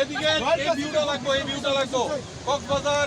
এদিকে এই ভিউটা লাগবো এই ভিউটা লাগবো কক্সবাজার